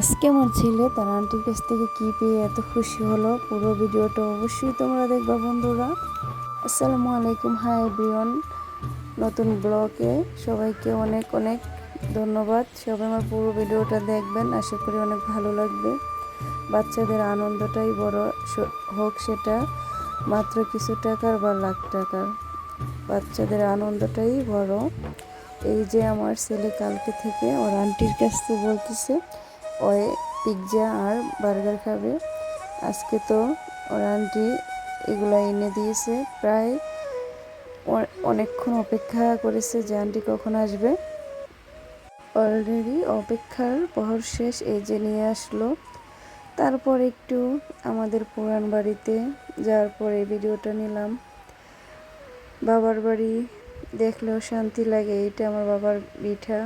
আজকে আমার ছেলে তার আন্টির কাছ থেকে কি পেয়ে এত খুশি হলো? পুরো ভিডিওটা অবশ্যই তোমরা দেখবা বন্ধুরা। আসসালামু আলাইকুম, হাই এভরিওয়ান। নতুন ব্লগে সবাইকে অনেক অনেক ধন্যবাদ। সবাই আমার পুরো ভিডিওটা দেখবেন, আশা করি অনেক ভালো লাগবে। বাচ্চাদের আনন্দটাই বড় হোক সেটা মাত্র কিছু টাকার বা লাখ টাকার। বাচ্চাদের আনন্দটাই বড়। এই যে আমার ছেলে কালকে থেকে ওর আন্টির কাছ থেকে বলতেছে ওই পিৎজা আর বার্গার খাবে। আজকে তো ওর আন্টি এগুলো এনে দিয়েছে। প্রায় অনেকক্ষণ অপেক্ষা করেছে যে আন্টি কখন আসবে। অলরেডি অপেক্ষার প্রহর শেষ এই যে নিয়ে আসলো। তারপর একটু আমাদের পুরান বাড়িতে যাওয়ার পরে ভিডিওটা নিলাম। বাবার বাড়ি দেখলেও শান্তি লাগে এটা আমার বাবার পিঠা